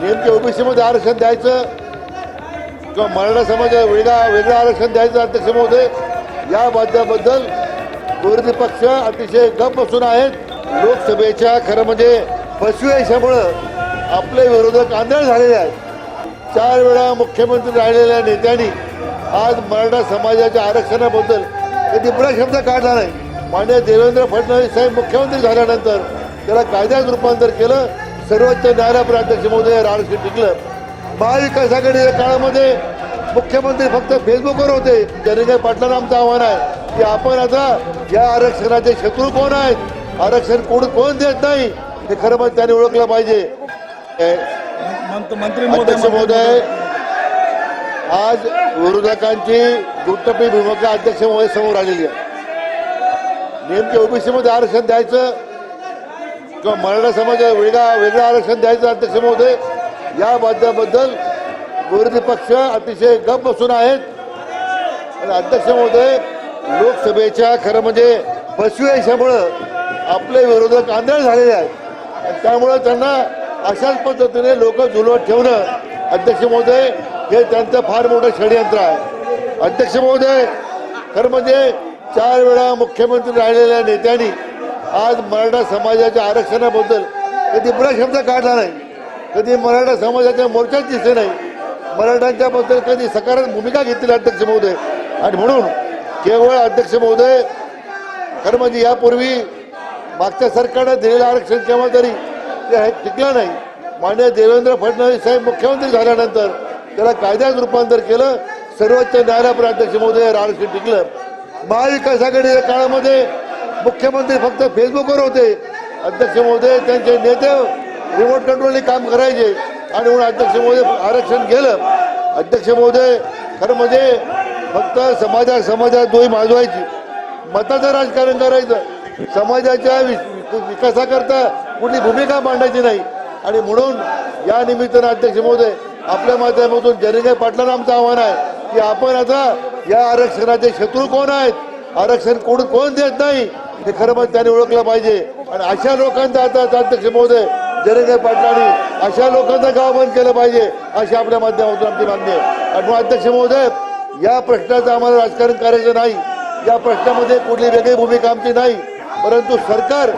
नेमके ओबीसीमध्ये आरक्षण द्यायचं किंवा मराठा समाज वेगळा वेगळं आरक्षण द्यायचं अध्यक्ष महोदय या बाबतीबद्दल विरोधी पक्ष अतिशय गप बसून आहेत. लोकसभेच्या खरं म्हणजे फसवेशामुळं आपले विरोधक आंधळ झालेले आहेत. चार वेळा मुख्यमंत्री राहिलेल्या नेत्यांनी आज मराठा समाजाच्या आरक्षणाबद्दल कधी पुन्हा शब्द काढला नाही. मान्य देवेंद्र फडणवीस साहेब मुख्यमंत्री झाल्यानंतर त्याला कायद्यात रूपांतर केलं. सर्वोच्च न्यायालयापर्यंत महोदय आरक्षण टिकलं. महाविकास आघाडीच्या काळामध्ये मुख्यमंत्री फक्त फेसबुकवर होते. जनेगे पाटलांना आमचं आव्हान आहे. की आपण आता या आरक्षणाचे शत्रू कोण आहेत? आरक्षण कोण कोण देत नाही? हे खरं मग त्यांनी ओळखलं पाहिजे. मंत्री महोदय आज विरोधकांची दुटप्पी भूमिका अध्यक्ष महोदय समोर आलेली आहे. नेमके ओबीसी मध्ये आरक्षण द्यायचं किंवा मराठा समाजाला वेगळा वेगळं आरक्षण द्यायचं अध्यक्ष महोदय या वाद्याबद्दल विरोधी पक्ष अतिशय गप बसून आहेत. आणि अध्यक्ष महोदय लोकसभेच्या खरं म्हणजे फसवेशामुळं आपले विरोधक आंधळ झालेले आहेत. आणि त्यामुळं त्यांना अशाच पद्धतीने लोक झुलवत ठेवणं अध्यक्ष महोदय हे त्यांचं फार मोठं षडयंत्र आहे. अध्यक्ष महोदय खरं म्हणजे चार वेळा मुख्यमंत्री राहिलेल्या नेत्यांनी आज मराठा समाजाच्या आरक्षणाबद्दल कधी बुरा शब्द काढला नाही कधी मराठा समाजाच्या मोर्चात दिसले नाही मराठ्यांच्याबद्दल कधी सकारात्मक भूमिका घेतली अध्यक्ष महोदय? आणि म्हणून केवळ अध्यक्ष महोदय खरं म्हणजे यापूर्वी मागच्या सरकारनं दिलेलं आरक्षण केव्हा तरी ते टिकलं नाही. मान्य देवेंद्र फडणवीस साहेब मुख्यमंत्री झाल्यानंतर त्याला कायद्यात रूपांतर केलं सर्वोच्च न्यायालयापर्यंत अध्यक्ष महोदय आरक्षण टिकलं. महाविकास आघाडीच्या काळामध्ये मुख्यमंत्री फक्त फेसबुकवर होते. अध्यक्ष महोदय त्यांचे नेते रिमोट कंट्रोलने काम करायचे आणि म्हणून अध्यक्ष महोदय आरक्षण केलं. अध्यक्ष महोदय खरं म्हणजे फक्त समाजा समाजात दोही माजवायची मताचं राजकारण करायचं. समाजाच्या वि- विकासाकरता कुठली भूमिका मांडायची नाही. आणि म्हणून या निमित्तानं अध्यक्ष महोदय आपल्या माध्यमातून जनेगे पाटलांना आमचं आव्हान आहे की आपण आता या आरक्षणाचे शत्रू कोण आहेत? आरक्षण कोण कोण देत नाही हे खरं म्हणजे मग त्यांनी ओळखलं पाहिजे. आणि अशा लोकांचा आता अध्यक्ष महोदय जनेगे पाटलांनी अशा लोकांचं गाव बंद केलं पाहिजे अशी आपल्या माध्यमातून आमची मागणी आहे. आणि अध्यक्ष महोदय या प्रश्नाचं आम्हाला राजकारण करायचं नाही. या प्रश्नामध्ये कुठली वेगळी भूमिका आमची नाही. परंतु सरकार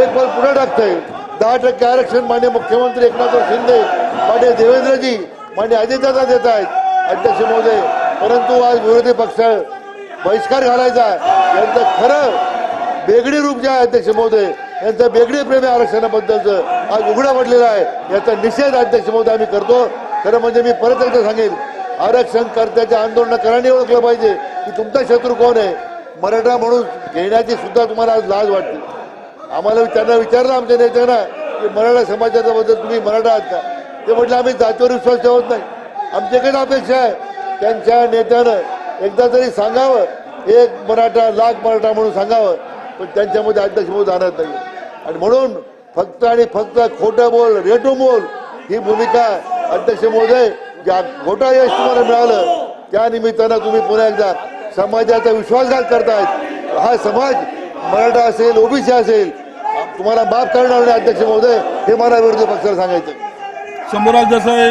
एक बल पुढे टाकतंय. दहा टक्के आरक्षण मान्य मुख्यमंत्री एकनाथ शिंदे मान्य देवेंद्रजी मान्य अजितदादा देत आहेत अध्यक्ष महोदय. परंतु आज विरोधी पक्ष बहिष्कार घालायचा आहे. यांचं खरं बेगडी रूप जे आहे अध्यक्ष महोदय यांचं बेगडी प्रेम आहे आरक्षणाबद्दलचं आज उघडं पडलेलं आहे. याचा निषेध अध्यक्ष महोदय आम्ही करतो. खरं म्हणजे मी परत एकदा सांगेन आरक्षण करत्याच्या आंदोलनकारांनी ओळखलं पाहिजे की तुमचा शत्रू कोण आहे? मराठा म्हणून घेण्याची सुद्धा तुम्हाला आज लाज वाटते. आम्हाला त्यांना विचारलं आमच्या नेत्यांना की मराठा समाजाच्या बद्दल तुम्ही मराठा आहात का? ते म्हटलं आम्ही जातीवर विश्वास ठेवत नाही. आमची एकच अपेक्षा आहे. त्यांच्या नेत्यानं एकदा तरी सांगावं. एक मराठा लाख मराठा म्हणून सांगावं. पण त्यांच्यामध्ये अध्यक्ष म्हणून जाणत नाही. आणि म्हणून फक्त आणि फक्त खोटं बोल रेटू बोल ही भूमिका अध्यक्ष महोदय ज्या खोटा यश तुम्हाला मिळालं त्या निमित्तानं तुम्ही पुन्हा एकदा समाजाचा विश्वासघात करतायत. हा समाज मराठा असेल ओबीसी असेल तुम्हाला माफ करणार नाही अध्यक्ष महोदय हे मला विरोधी पक्षाला सांगायचं शंभूराज देसाई.